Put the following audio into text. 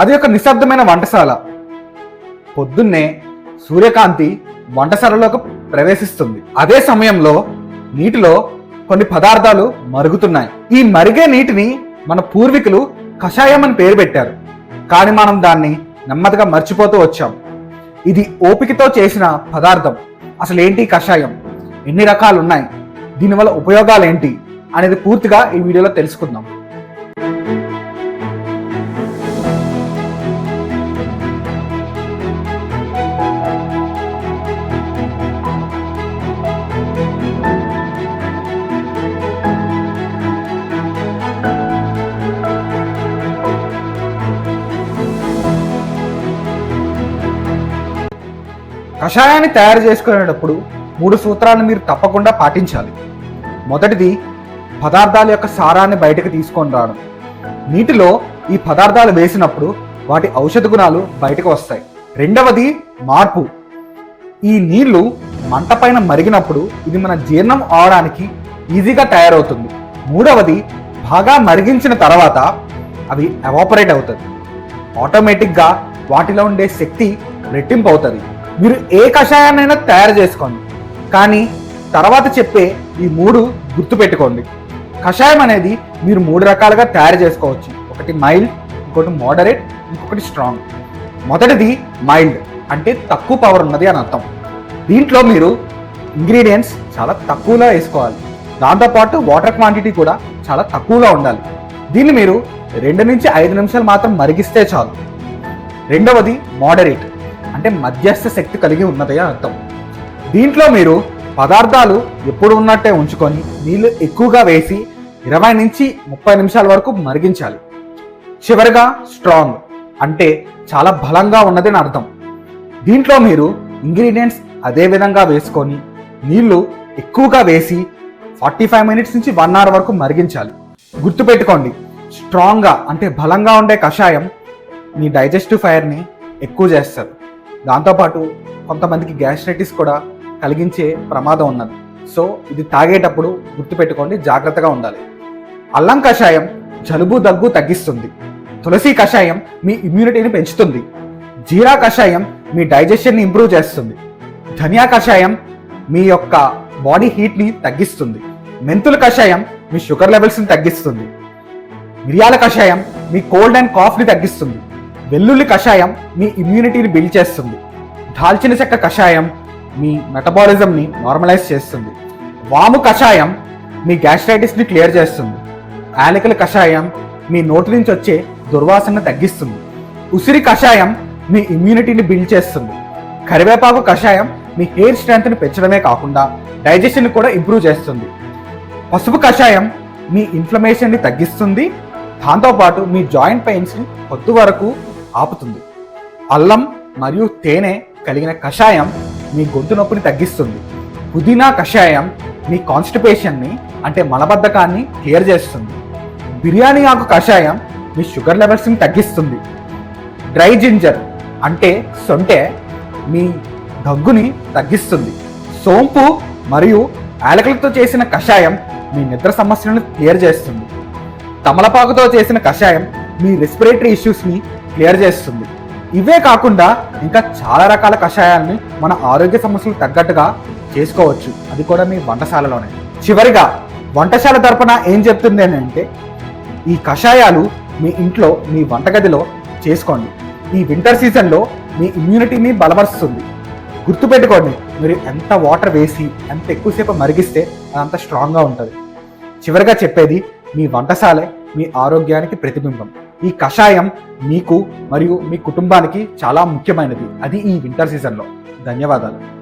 అది ఒక నిశ్శబ్దమైన వంటశాల. పొద్దున్నే సూర్యకాంతి వంటశాలలోకి ప్రవేశిస్తుంది. అదే సమయంలో నీటిలో కొన్ని పదార్థాలు మరుగుతున్నాయి. ఈ మరిగే నీటిని మన పూర్వీకులు కషాయం అని పేరు పెట్టారు. కానీ మనం దాన్ని నెమ్మదిగా మర్చిపోతూ వచ్చాం. ఇది ఓపికతో చేసిన పదార్థం. అసలు ఏంటి కషాయం? ఎన్ని రకాలు ఉన్నాయి దీనివల్ల ఉపయోగాలు ఏంటి అనేది పూర్తిగా ఈ వీడియోలో తెలుసుకుందాం. కషాయాన్ని తయారు చేసుకునేటప్పుడు మూడు సూత్రాలను మీరు తప్పకుండా పాటించాలి. మొదటిది పదార్థాల యొక్క సారాన్ని బయటకు తీసుకొని రావడం. నీటిలో ఈ పదార్థాలు వేసినప్పుడు వాటి ఔషధ గుణాలు బయటకు వస్తాయి. రెండవది మార్పు. ఈ నీళ్ళు మంట పైన మరిగినప్పుడు ఇది మన జీర్ణం అవడానికి ఈజీగా తయారవుతుంది. మూడవది బాగా మరిగించిన తర్వాత అవి ఎవాపరేట్ అవుతుంది ఆటోమేటిక్గా వాటిలో ఉండే శక్తి రెట్టింపు అవుతుంది. మీరు ఏ కషాయాన్నైనా తయారు చేసుకోండి. కానీ తర్వాత చెప్పే ఈ మూడు గుర్తుపెట్టుకోండి. కషాయం అనేది మీరు మూడు రకాలుగా తయారు చేసుకోవచ్చు. ఒకటి మైల్డ్ ఇంకోటి మోడరేట్ ఇంకొకటి స్ట్రాంగ్. మొదటిది మైల్డ్ అంటే తక్కువ పవర్ ఉన్నది అని అర్థం. దీంట్లో మీరు ఇంగ్రీడియంట్స్ చాలా తక్కువలో వేసుకోవాలి. దాంతోపాటు వాటర్ క్వాంటిటీ కూడా చాలా తక్కువలో ఉండాలి. దీన్ని మీరు రెండు నుంచి ఐదు నిమిషాలు మాత్రం మరిగిస్తే చాలు. రెండవది మోడరేట్. అంటే మధ్యస్థ శక్తి కలిగి ఉన్నదే అర్థం. దీంట్లో మీరు పదార్థాలు ఎప్పుడు ఉన్నట్టే ఉంచుకొని నీళ్ళు ఎక్కువగా వేసి ఇరవై నుంచి ముప్పై నిమిషాల వరకు మరిగించాలి. చివరిగా స్ట్రాంగ్ అంటే చాలా బలంగా ఉన్నది అని అర్థం. దీంట్లో మీరు ఇంగ్రీడియంట్స్ అదే విధంగా వేసుకొని నీళ్ళు ఎక్కువగా వేసి ఫార్టీ ఫైవ్ మినిట్స్ నుంచి వన్ అవర్ వరకు మరిగించాలి. గుర్తుపెట్టుకోండి స్ట్రాంగ్గా అంటే బలంగా ఉండే కషాయం మీ డైజెస్టివ్ ఫైర్ని ఎక్కువ చేస్తారు దాంతోపాటు కొంతమందికి గ్యాస్ట్రైటిస్ కూడా కలిగించే ప్రమాదం ఉన్నది. సో ఇది తాగేటప్పుడు గుర్తుపెట్టుకోండి జాగ్రత్తగా ఉండాలి. అల్లం కషాయం జలుబు దగ్గు తగ్గిస్తుంది. తులసి కషాయం మీ ఇమ్యూనిటీని పెంచుతుంది. జీరా కషాయం మీ డైజెషన్ని ఇంప్రూవ్ చేస్తుంది. ధనియా కషాయం మీ యొక్క బాడీ హీట్ని తగ్గిస్తుంది. మెంతుల కషాయం మీ షుగర్ లెవెల్స్ని తగ్గిస్తుంది. మిరియాల కషాయం మీ కోల్డ్ అండ్ కాఫ్ని తగ్గిస్తుంది. వెల్లుల్లి కషాయం మీ ఇమ్యూనిటీని బిల్డ్ చేస్తుంది. దాల్చిన చెక్క కషాయం మీ మెటబాలిజంని నార్మలైజ్ చేస్తుంది. వాము కషాయం మీ గ్యాస్ట్రైటిస్ని క్లియర్ చేస్తుంది. ఆలికల కషాయం మీ నోటి నుంచి వచ్చే దుర్వాసనను తగ్గిస్తుంది. ఉసిరి కషాయం మీ ఇమ్యూనిటీని బిల్డ్ చేస్తుంది. కరివేపాకు కషాయం మీ హెయిర్ స్ట్రెంత్ని పెంచడమే కాకుండా డైజెషన్ కూడా ఇంప్రూవ్ చేస్తుంది. పసుపు కషాయం మీ ఇన్ఫ్లమేషన్ని తగ్గిస్తుంది. దాంతోపాటు మీ జాయింట్ పెయిన్స్ని పొద్దు వరకు ఆపుతుంది. అల్లం మరియు తేనె కలిగిన కషాయం మీ గొంతు నొప్పిని తగ్గిస్తుంది. పుదీనా కషాయం మీ కాన్స్టిపేషన్ని అంటే మలబద్ధకాన్ని క్లియర్ చేస్తుంది. బిర్యానీ ఆకు కషాయం మీ షుగర్ లెవెల్స్ని తగ్గిస్తుంది. డ్రై జింజర్ అంటే సొంటె మీ దగ్గుని తగ్గిస్తుంది. సోంపు మరియు యాలకులతో చేసిన కషాయం మీ నిద్ర సమస్యలను క్లియర్ చేస్తుంది. తమలపాకుతో చేసిన కషాయం మీ రెస్పిరేటరీ ఇష్యూస్ని క్లియర్ చేస్తుంది. ఇవే కాకుండా ఇంకా చాలా రకాల కషాయాలని మన ఆరోగ్య సమస్యలు తగ్గట్టుగా చేసుకోవచ్చు. అది కూడా మీ వంటశాలలోనే. చివరిగా వంటశాల తరపున ఏం చెప్తుంది అని అంటే ఈ కషాయాలు మీ ఇంట్లో మీ వంటగదిలో చేసుకోండి. ఈ వింటర్ సీజన్లో మీ ఇమ్యూనిటీని బలపరుస్తుంది. గుర్తుపెట్టుకోండి మీరు ఎంత వాటర్ వేసి ఎంత ఎక్కువసేపు మరిగిస్తే అదంత స్ట్రాంగ్గా ఉంటుంది. చివరిగా చెప్పేది మీ వంటశాలే మీ ఆరోగ్యానికి ప్రతిబింబం. ఈ కషాయం మీకు మరియు మీ కుటుంబానికి చాలా ముఖ్యమైనది. అది ఈ వింటర్ సీజన్లో. ధన్యవాదాలు.